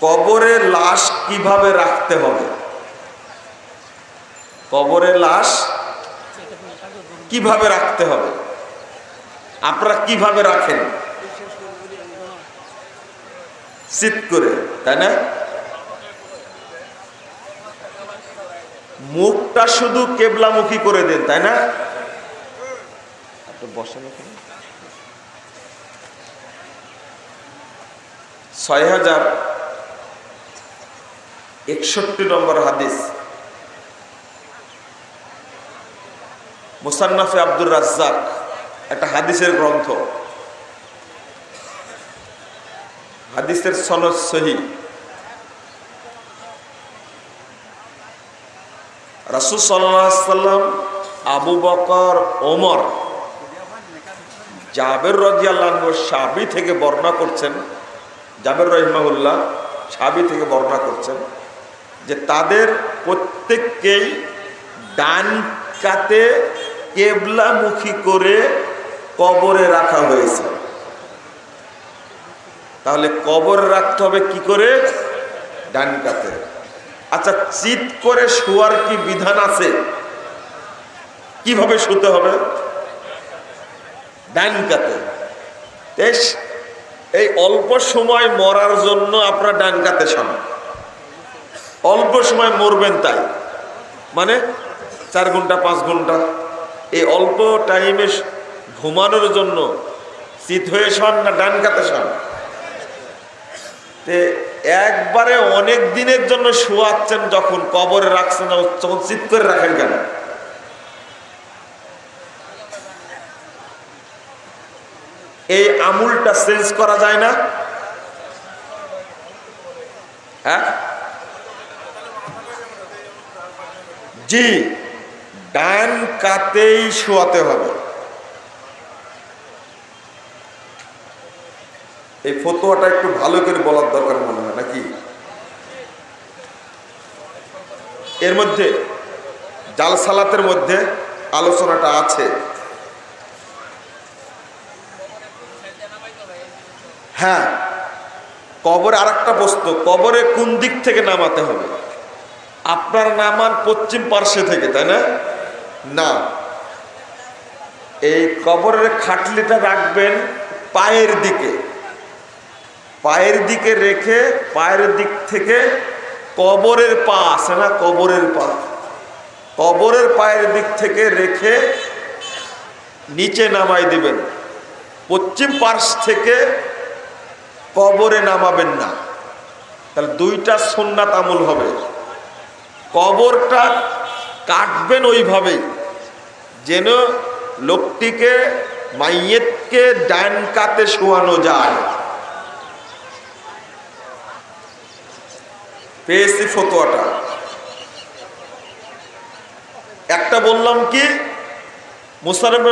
কবরে লাশ কীভাবে রাখতে হবে? কবরে লাশ কীভাবে রাখতে হবে? আপনারা কীভাবে রাখেন? শীত করে, তাই না? মুখটা শুধু কেবলামুখী করে দেন, তাই না? ছয় হাজার একষট্টি নম্বর হাদিস। মুসান্নাফে আব্দুর রাজ্জাক, একটা হাদিসের গ্রন্থ। হাদিসের সনদ সহি। রাসুল সাল্লাম আবু বকর, ওমর, জাবের রাজিয়াল্লাহ সাবি থেকে বর্ণনা করছেন। জাবের রহিমাহুল্লাহ সাবি থেকে বর্ণনা করছেন। যে তাদের প্রত্যেককেই ডান কাতে কেবলামুখী করে কবরে রাখা হয়েছে। তাহলে কবরে রাখতে হবে কি করে? ডান কাতে। আচ্ছা চিত করে শোয়ার কি বিধান আছে? কীভাবে শুতে হবে? ডান কাতে। এই অল্প সময় মরার জন্য আপনার ডান কাতে শোন অল্প সময় মরবেন তাই। মানে চার ঘণ্টা, পাঁচ ঘণ্টা। এই অল্প টাইমে ঘুমানোর জন্য শীত হয়ে শোন না, ডান কাতে শোন। একবারে অনেক দিনের জন্য শোয়াচ্ছেন যখন কবরে রাখছেন তখন চিত করে রাখেন কেন? এই আমুলটা চেঞ্জ করা যায় না। হ্যাঁ? জি। ডান কাতেই শোয়াতে হবে। এই ফতোয়াটা একটু ভালো করে বলার দরকার মনে হয়, নাকি? এর মধ্যে জাল সালাতের মধ্যে আলোচনাটা আছে। হ্যাঁ কবরে আর একটা বস্তু, কবরে কোন দিক থেকে নামাতে হবে? আপনার নামান পশ্চিম পার্শ্বে থেকে, তাই না? না। এই কবরের খাটলিটা রাখবেন পায়ের দিকে। পায়ের দিকে রেখে পায়ের দিক থেকে কবরের পা আছে না? কবরের পা। কবরের পায়ের দিক থেকে রেখে নিচে নামাই দিবেন। পশ্চিম পার্শ্ব থেকে কবরে নামাবেন না। তাহলে দুইটা সুন্নাত আমল হবে। কবরটা কাটবেন ওইভাবেই। যেন লোকটিকে, মাইয়েতকে ডান কাতে শোয়ানো যায়। পেয়েছি ফতোয়াটা। একটা বললাম কি মুসারফ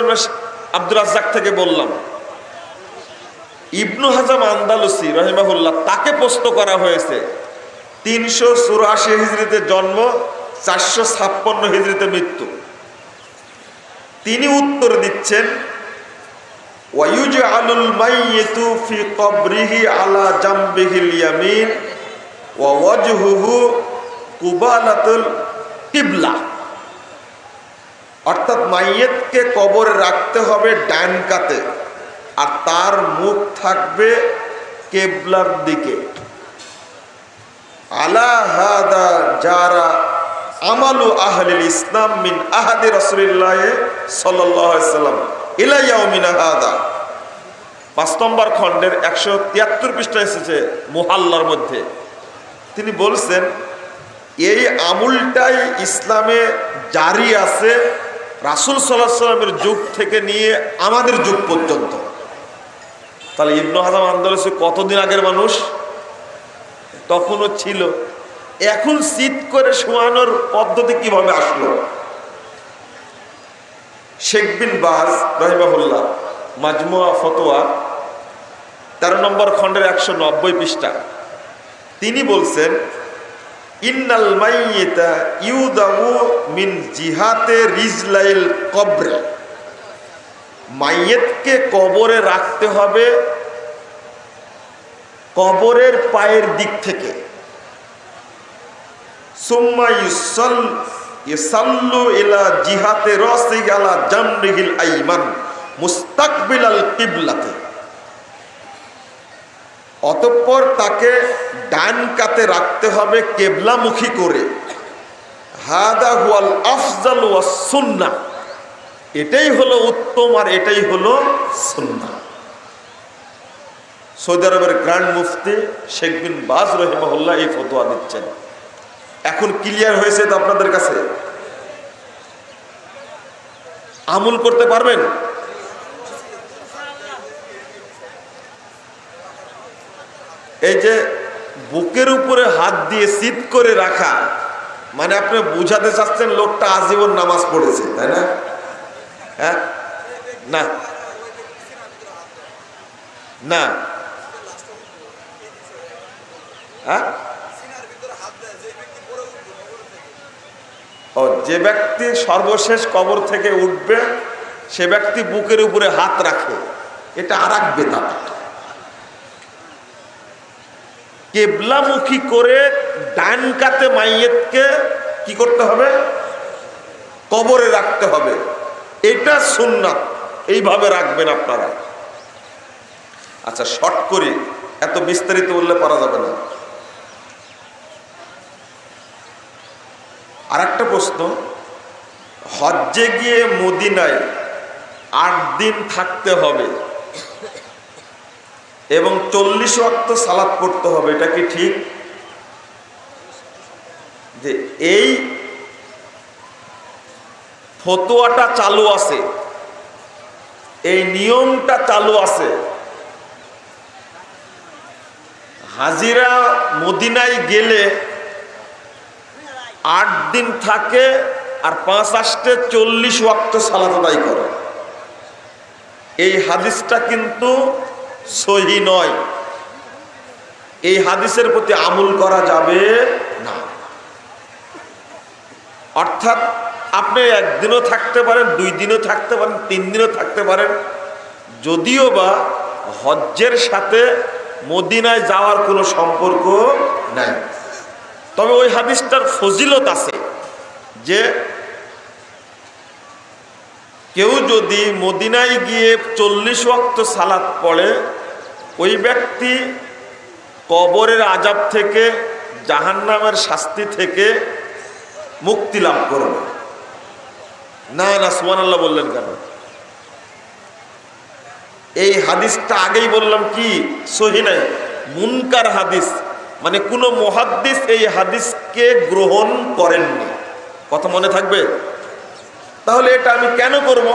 আব্দুর রাজ্জাক থেকে বললাম, ইবনু হাজাম আন্দালুসি রহিমাহুল্লাহ, তাকে প্রশ্ন করা হয়েছে তিনশো চুরাশি হিজড়িতে জন্ম, চারশো ছাপ্পান্ন হিজড়িতে মৃত্যু। তিনি উত্তর দিচ্ছেন আলুল ইয়ামিন অর্থাৎ মাইয়েতকে কবরে রাখতে হবে ডান কাতে আর তার মুখ থাকবে কেবলার দিকে। আলা হাদা যারা আমালু আহলিল ইসলাম মিন আহাদি রসুলিল্লাহ সাল্লাম ইলাইয়াউমিনা হাদা। পাঁচ নম্বর খণ্ডের একশো তিয়াত্তর পৃষ্ঠা এসেছে মুহাল্লার মধ্যে। তিনি বলছেন, এই আমুলটাই ইসলামে জারি আছে রাসুল সাল্লাহ সাল্লামের যুগ থেকে নিয়ে আমাদের যুগ পর্যন্ত। তাহলে ইবনু হাজাম আন্দোলন কতদিন আগের মানুষ? তখনও ছিল। এখন শীত করে শোয়ানোর পদ্ধতি কীভাবে আসলো? শেখ বিন বাজ রহিমাহুল্লাহ, মাজমুয়া ফতোয়া, তেরো নম্বর খণ্ডের একশো নব্বই পৃষ্ঠা। তিনি বলছেন, ইন্নাল মাইয়েতা ইউদাউ মিন জিহাতে রিজলাইল কবরে। মাইয়েতকে কবরে রাখতে হবে কবরের পায়ের দিক থেকে। জিহাতে জামরিহিল আইমান অতঃপর তাকে ডান কাতে রাখতে হবে কেবলামুখী করে। হাদা হুয়াল আফজাল ওয়াস সুন্নাহ। এটাই হলো উত্তম আর এটাই হলো সুন্নাহ। সৌদি আরবের গ্র্যান্ড মুফতি শেখ বিন বাজ রহিমাহুল্লাহ এই ফতোয়া দিচ্ছেন। এখন ক্লিয়ার হয়েছে তো আপনাদের কাছে? আমল করতে পারবেন? এই যে বুকের উপরে হাত দিয়ে সিট করে রাখা মানে আপনি বুঝাতে চাচ্ছেন লোকটা আজীবন নামাজ পড়েছে, তাই না? হ্যাঁ? না। না। হ্যাঁ? ও, যে ব্যক্তি সর্বশেষ কবর থেকে উঠবে, সে ব্যক্তি বুকের উপরে হাত রাখে। এটা আর এক বেদাত। কেবলামুখী করে ডান কাতে মাইয়েতকে কি করতে হবে? কবরে রাখতে হবে। এটা সুন্নাত। এইভাবে রাখবেন আপনারা। আচ্ছা শর্ট করে। এত বিস্তারিত বললে পারা যাবে না। আর একটা প্রশ্ন, হজ্জে গিয়ে মদিনায় আট দিন থাকতে হবে এবং চল্লিশ ওয়াক্ত সালাদ পড়তে হবে, এটা কি ঠিক? যে এই ফতোয়াটা চালু আছে, এই নিয়মটা চালু আছে, হাজিরা মদিনায় গেলে আট দিন থাকে আর পাঁচ আষ্টে চল্লিশ ওয়াক্ত সালাত আদায় করে। এই হাদিসটা কিন্তু সহি নয়। এই হাদিসের প্রতি আমল করা যাবে না। অর্থাৎ আপনি একদিনও থাকতে পারেন, দুই দিনও থাকতে পারেন, তিন দিনও থাকতে পারেন। যদিও বা হজ্জের সাথে মদিনায় যাওয়ার কোনো সম্পর্ক নাই। তবে ওই হাদিসটার ফজিলত আছে যে কেউ যদি মদিনায় গিয়ে চল্লিশ ওয়াক্ত সালাত পড়ে, ওই ব্যক্তি কবরের আজাব থেকে, জাহান্নামের শাস্তি থেকে মুক্তি লাভ করবে। না না সুমান আল্লাহ বললেন কেন? এই হাদিসটা আগেই বললাম কি? সহি নাই। মুনকার হাদিস। মানে কোন মহাদ্দিস এই হাদিসকে গ্রহণ করেননি। কথা মনে থাকবে? তাহলে এটা আমি কেন করব?